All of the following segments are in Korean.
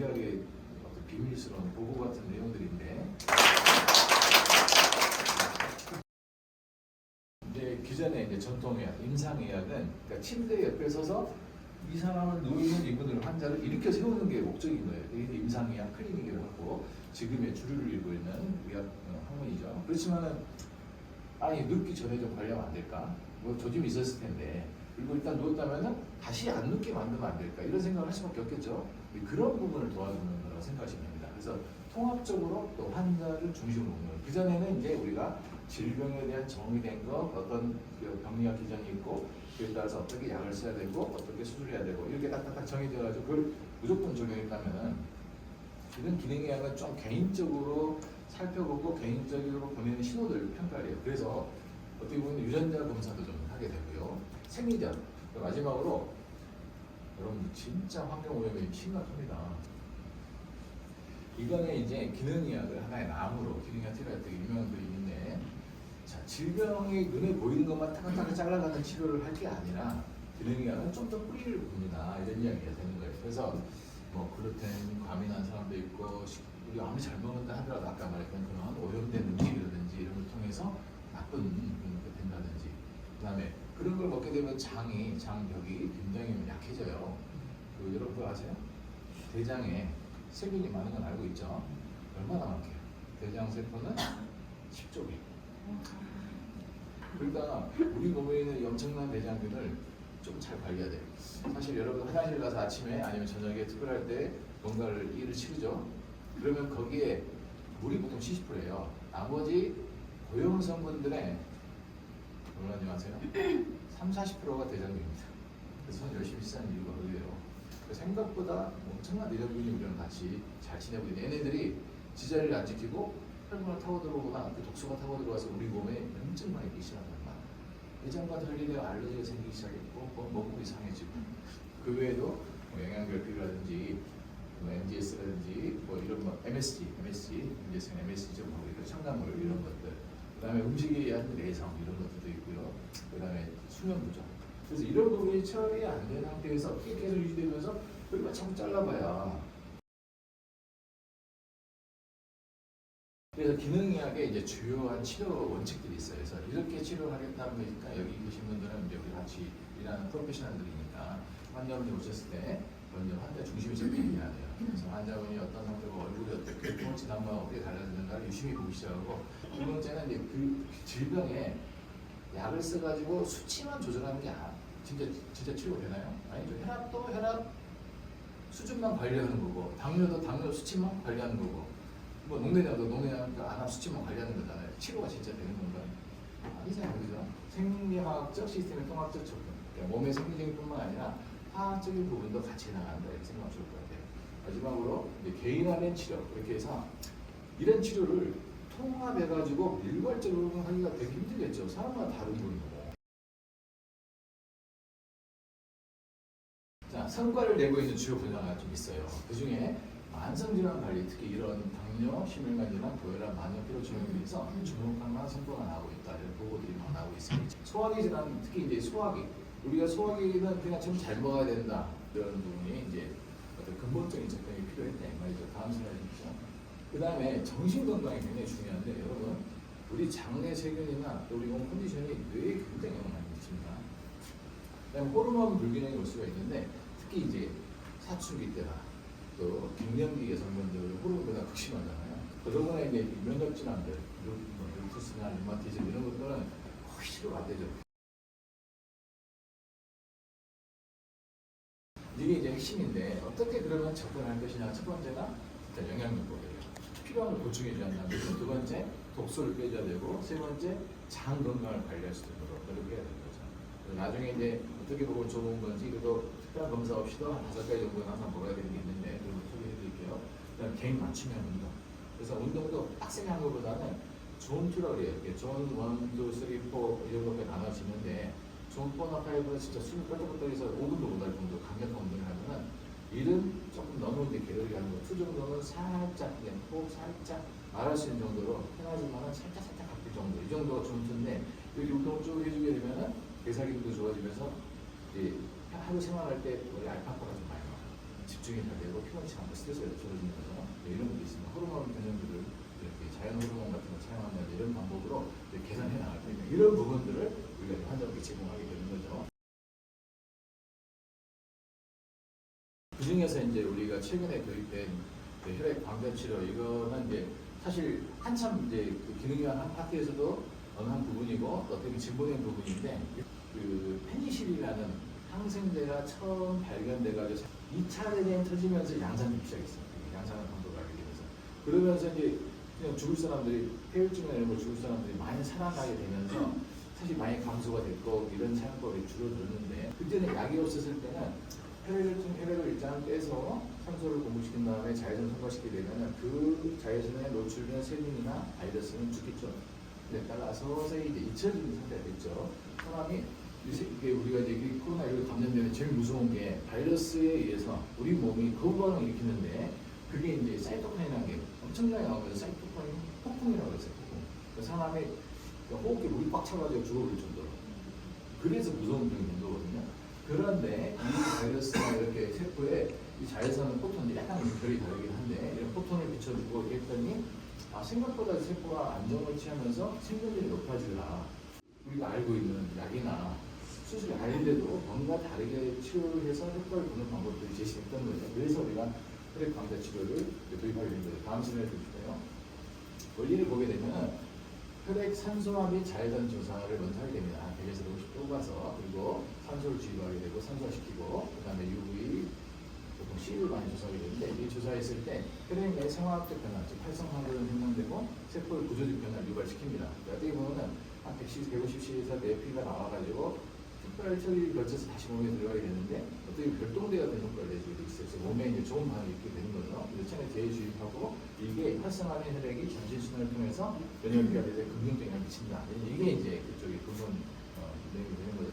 의학의 어떤 비밀스러운 보고 같은 내용들인데 이제 기존의 이제 전통의학, 임상의학은 그러니까 침대 옆에 서서 이 사람을 누워있는 이분을 환자를 일으켜 세우는 게 목적인 거예요. 이게 임상의학 클리닉이라고 하고 지금의 주류를 이루고 있는 의학 어, 학문이죠. 그렇지만은 아니 눕기 전에 좀 관리하면 안 될까? 뭐 조짐이 있었을 텐데 그리고 일단 누웠다면은 다시 안 눕게 만들면 안 될까? 이런 생각을 할 수밖에 없겠죠. 그런 부분을 도와주는 거라고 생각하시면 됩니다. 그래서 통합적으로 또 환자를 중심으로 보는 그 전에는 이제 우리가 질병에 대한 정의된 것, 어떤 그 병리학 기전이 있고 그에 따라서 어떻게 약을 써야 되고 어떻게 수술해야 되고 이렇게 딱딱딱 정해져 가지고 그걸 무조건 적용했다면은 이런 기능의학은 좀 개인적으로 살펴보고 개인적으로 보내는 신호들 평가를 해요. 그래서 어떻게 보면 유전자 검사도 좀 하게 되고요. 생리전 마지막으로 여러분 진짜 환경 오염이 심각합니다. 이거는 이제 기능의학을 하나의 나무로 기능의학 치료할 때 유명한 그림인데 자, 질병이 눈에 보이는 것만 타각타각 잘라가는 치료를 할 게 아니라 기능의학은 좀 더 뿌리를 봅니다. 이런 이야기가 되는 거예요. 그래서 뭐 글루텐 과민한 사람도 있고 식- 우리가 아무리 잘 먹는다 하더라도 아까 말했던 그런 오염된 음식이라든지 이런 걸 통해서 나쁜 게 된다든지 그 다음에 그런 걸 먹게 되면 장이 장벽이 굉장히 약해져요. 그 여러분 아세요? 대장에 세균이 많은 건 알고 있죠? 얼마나 많게요? 대장 세포는 10조 개. 그러니까 우리 몸에 있는 이 엄청난 대장균을 좀 잘 관리해야 돼요. 사실 여러분 화장실 가서 아침에 아니면 저녁에 특별할 때 뭔가를 일을 치르죠. 그러면 거기에 물이 보통 70%예요. 나머지 고형 성분들의 얼마나 아세요? 3, 40%가 대장균입니다. 그래서 저는 열심히 쓰는 이유가 그거예요. 그 생각보다 엄청난 대장균이 우리랑 같이 잘 지내고 있는 얘네들이 지자리를 안 지키고 혈관을 타고 들어오거나 그 독소가 타고 들어와서 우리 몸에 염증 많이 끼기 시작하는 거야. 예전과 달리 알러지가 생기기 시작했고 뭐 먹고 이상해지고 그 외에도 뭐 영양결핍이라든지 뭐 MDS라든지 뭐 이런 뭐 MSG, MSG, MDS, MSG 뭐 이런 첨가물 이런 것들 그다음에 음식에 의한 내성 이런 것들도 있고요. 그다음에 수면 부족. 그래서 이런 부분이 처리 안된 상태에서 계속 유지되면서 그걸 자꾸 잘라봐야 그래서 기능의학에 이제 주요한 치료 원칙들이 있어요. 그래서 이렇게 치료하겠다는 거니까 여기 계신 분들은 이제 우리 같이 일하는 프로페셔널들이니까 환자분이 오셨을 때 먼저 환자 중심이 잡혀야 돼요. 그래서 환자분이 어떤 상태고 얼굴이 어떻게 통치난방 어떻게 달라지는가를 유심히 보기 시작하고 두 번째는 이제 그 질병에 약을 써가지고 수치만 조절하는 게 아, 진짜 진짜 치료가 되나요? 아니죠. 혈압도 혈압 수준만 관리하는 거고 당뇨도 당뇨 수치만 관리하는 거고 뭐 농내장도 농내장 그 안압 수치만 관리하는 거잖아요. 치료가 진짜 되는 건가요? 아니잖아요, 그죠? 생리화학적 시스템의 통합적 접근. 그러니까 몸의 생리적인 뿐만 아니라 화학적인 부분도 같이 나간다 이렇게 생각하면 좋을 것 같아요. 마지막으로 개인화된 치료 이렇게 해서 이런 치료를 통합해가지고 일괄적으로 하기가 되게 힘들겠죠. 사람마다 다른 분이고. 자, 성과를 내고 있는 주요 분야가 좀 있어요. 그 중에 만성질환 관리, 특히 이런 당뇨, 심혈관 질환, 고혈압, 만성 피로 대해서 주목할 만한 성과가 나오고 있다. 이런 보고들이 나오고 있습니다. 소화기 질환, 특히 이제 소화기. 우리가 소화기는 그냥 좀 잘 먹어야 된다. 이런 부분이 이제 어떤 근본적인 접근이 필요했다. 이 말이죠. 다음 슬라이드 주시죠. 그 다음에 정신 건강이 굉장히 중요한데 여러분 우리 장내 세균이나 또 우리 몸 컨디션이 뇌에 굉장히 영향을 미칩니다. 그다음에 호르몬 불균형이 올 수가 있는데 특히 이제 사춘기 때나 또 갱년기 여성분들 호르몬보다 극심하잖아요. 그러거나 이제 면역 질환들, 루- 뭐 루푸스나 류마티즘 이런 것들은 거의 치료가 안 되죠. 이게 이제 핵심인데 어떻게 그러면 접근할 것이냐 첫 번째가 일단 영양요법이에요. 필요한 걸 보충해줘야 거죠. 두 번째 독소를 빼줘야 되고 세 번째 장 건강을 관리할 수 있도록 노력해야 되는 거죠. 나중에 이제 어떻게 보면 좋은 건지 그래도 특별한 검사 없이도 한 다섯 가지 정도는 항상 먹어야 되는 게 있는데 그걸 소개해드릴게요. 그다음 개인 맞춤형 운동. 그래서 운동도 빡세게 하는 것보다는 존 2라고 그래요. 이렇게 존 1, 2, 3, 4 이런 것까지 나눠지는데 존 4나 5는 진짜 숨이 뻘떡뻘떡해서 5분도 못할 정도 강력한 운동을 하면은 일은 조금 너무 이제 게으르게 하는 거. 투 정도는 살짝 그냥 호흡 살짝 말할 수 있는 정도로 편하지만은 살짝 살짝 바뀔 정도. 이 정도가 존 2인데 여기 운동을 쭉 해주게 되면은 대사기도 좋아지면서 이제 하루 생활할 때 우리 알파고가 좀 많이 나와요. 집중이 잘 되고 피곤치 않고 스트레스가 거죠. 네, 이런 것도 있습니다. 호르몬 변형들을 이렇게 자연 호르몬 같은 거 사용하면 이런 방법으로 개선해 나갈 거예요. 이런 부분들을 우리가 환자에게 제공하게 되는 거죠. 그 중에서 이제 우리가 최근에 도입된 그 혈액 방변 치료 이거는 이제 사실 한참 이제 그 기능의학 한 파트에서도 어느 한 부분이고 또 어떻게 진보된 부분인데 그 페니실이라는 항생제가 처음 발견돼가지고 2차 대전이 터지면서 양산이 시작했어요. 양산을 방법을 알게 되면서 그러면서 이제 그냥 죽을 사람들이 폐혈증이나 이런 걸 죽을 사람들이 많이 살아나게 되면서 사실 많이 감소가 됐고 이런 사용법이 줄어들었는데 그때는 약이 없었을 때는 혈액을 좀 혈액을 일단 빼서 산소를 공급시킨 다음에 자외선 통과시키게 되면은 그 자외선에 노출된 세균이나 바이러스는 죽겠죠. 근데 따라 서서히 이제 잊혀지는 상태가 됐죠. 사람이 이게 우리가 이제 이 코로나19 감염되면 제일 무서운 게 바이러스에 의해서 우리 몸이 거부반응을 일으키는데 그게 이제 사이토카인이라는 게 엄청나게 나오면서 사이토카인 폭풍이라고 했어요. 폭풍. 그 사람이 호흡기 물이 꽉 차가지고 죽어버릴 정도로. 그래서 무서운 병이 된 거거든요. 그런데 이 바이러스나 이렇게 세포에 이 자외선 포톤이 약간 결이 다르긴 한데 이런 포톤을 비춰주고 이렇게 했더니 아, 생각보다 세포가 안정을 취하면서 생존율이 높아지더라. 우리가 알고 있는 약이나 수술이 아닌데도 뭔가 다르게 치료를 해서 효과를 보는 방법들이 제시됐던 거죠. 그래서 우리가 혈액 강자 치료를 도입하게 된 거죠. 다음 슬라이드 주세요. 원리를 보게 되면 혈액 산소화 및 자외선 조사를 먼저 하게 됩니다. 100에서 50 뽑아서 그리고 산소를 주입하게 되고 산소화시키고 그 다음에 UV 보통 C를 많이 조사하게 되는데 이 조사했을 때 혈액 내 생화학적 변화, 즉 활성화들은 생성되고 세포의 구조적 변화를 유발시킵니다. 그러니까 어떻게 보면은 한 110, 150C에서 내 피가 나와가지고 특별 처리를 거쳐서 다시 몸에 들어가게 되는데 어떻게 별동대 같은 효과를 내주게 돼 있어요. 몸에 이제 좋은 반응이 있게 되는 체내 재주입하고 이게 활성화된 혈액이 전신순환을 통해서 면역기가 돼서 긍정적인 영향을 미친다. 이게 이제 그쪽의 근본 어, 내용이 되는 거죠.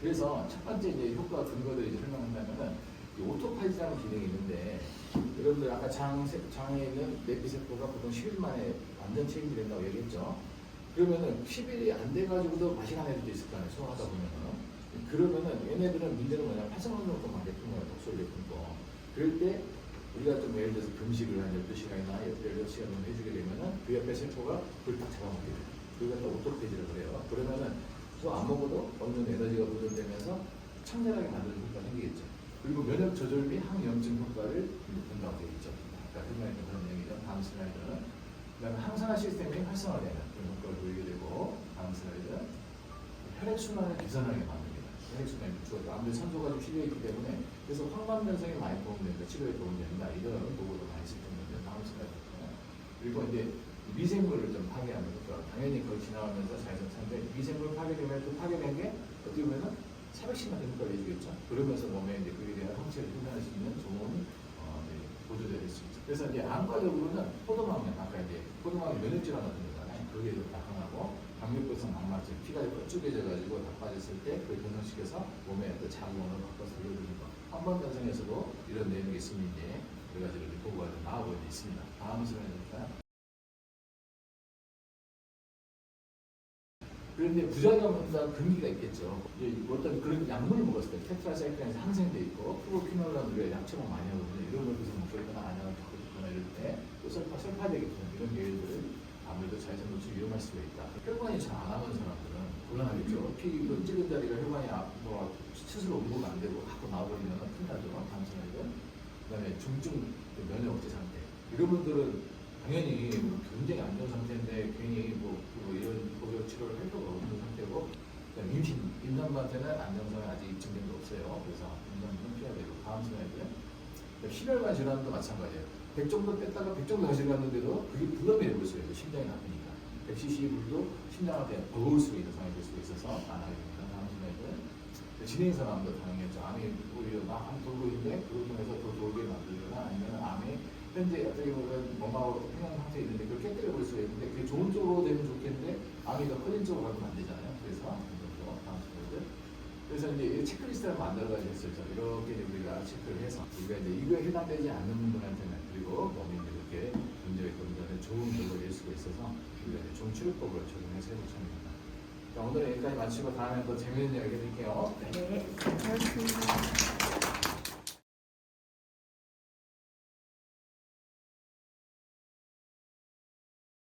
그래서 첫 번째 이제 효과 근거들을 이제 설명한다면은 이 오토파이즈라는 기능이 있는데 여러분들 아까 장, 장에 있는 내피세포가 보통 10일 만에 완전 체인지 된다고 얘기했죠. 그러면은 10일이 안 돼가지고도 맛이 간 애들도 있을 거 아니에요. 소화하다 보면은. 그러면은 얘네들은 문제는 또 많게 푼 거예요. 독소를 내뿜 거. 그럴 때 우리가 좀 예를 들어서 금식을 한 12시간이나 16시간 정도 해주게 되면은 그 옆에 세포가 그걸 딱 잡아먹게 돼요. 그걸 또 오토페이지라고 그래요. 그러면은 또안 먹어도 어느 에너지가 보존되면서 청결하게 만드는 효과가 생기겠죠. 그리고 면역 조절 및 항염증 효과를 본다고 되어 있죠. 아까 설명했던 그런 내용이죠. 다음 슬라이드는 그 다음에 항산화 시스템이 활성화되는 그런 효과를 보이게 되고 다음 슬라이드 혈액 순환을 개선하게 만듭니다. 혈액 순환이 주어져 아무래도 산소가 좀 필요해 있기 때문에 그래서 황반 변성이 많이 도움된다. 치료에 도움된다. 이런 도구도 많이 쓸 텐데 다음 슬라이드 그리고 이제 미생물을 좀 파괴하는 것도 당연히 거기 지나가면서 자연산 산데 미생물 파괴되면 또 파괴된 게 어떻게 보면 400씩만 되는 걸 해주겠죠. 그러면서 몸에 이제 그에 대한 항체를 생산할 수 있는 좋은 어, 네, 보조제가 될수 있죠. 그래서 이제 안과적으로는 포도막면 아까 이제 포도막이 면역질환 같은 거잖아요. 그게 좀 나타나고 강력부성 망막증 피가 뾰족해져 가지고 다 빠졌을 때 그걸 변성시켜서 몸에 그 자궁을 바꿔서 돌려주는 거. 한번 변성에서도 이런 내용이 있으면 이제 여러 이제 보고가 보이고 있습니다. 다음 슬라이드 볼까요? 그런데 부작용은 다 금기가 있겠죠. 어떤 그런 약물을 먹었을 때 테트라사이클린에서 항생제 있고 프로퀴놀란 우리가 약처럼 많이 하거든요. 이런 걸 계속 먹거나 안약을 갖고 싶거나 이럴 때 또 설파, 설파되겠죠. 이런 계획들을 아무래도 자외선 노출 위험할 수가 있다. 혈관이 잘 안 하는 사람들은 곤란하겠죠. 피 이거 찌른 자리가 혈관이 앞, 뭐 스스로 응고가 안 되고 갖고 나와버리면 큰일 나죠. 다음 슬라이드. 그 다음에 중증 면역 억제 상태. 이런 분들은 당연히 뭐 굉장히 안 좋은 상태인데 괜히 뭐, 뭐 이런 보조 치료를 할 필요가 없는 상태고 그다음에 임신, 임산부한테는 안정성이 아직 입증된 게 없어요. 그래서 임산부는 피해야 되고 다음 슬라이드 심혈관 질환도 마찬가지예요. 100 정도 뺐다가 100 정도 다시 갔는데도 그게 부담이 되고 있어요. 심장이 나쁘니까. 100cc 물도 심장한테 버거울 수 있는 상황이 될 수가 있어서 안 하게 됩니다. 다음 슬라이드 진행 사람도 당연했죠. 암이 오히려 막암 돌고 있는데 그걸 통해서 더 돌게 만들거나 아니면 암이 현재 어떻게 보면 몸하고 평행 상태에 있는데 그걸 깨뜨려 볼 수가 있는데 그게 좋은 쪽으로 되면 좋겠는데 암이 더 커진 쪽으로 가면 안 되잖아요. 그래서 다음 슬라이드. 그래서 이제 이 체크리스트를 만들어가지고 했었죠. 이렇게 우리가 체크를 해서 우리가 이제 이거에 해당되지 않는 분들한테 그렇게 문제가 있고 분들한테 좋은 결과를 낼 수가 있어서 이제 좋은 치료법을 적용해서. 자, 오늘은 여기까지 마치고 다음에 또 재밌는 이야기 해드릴게요. 네, 고맙습니다.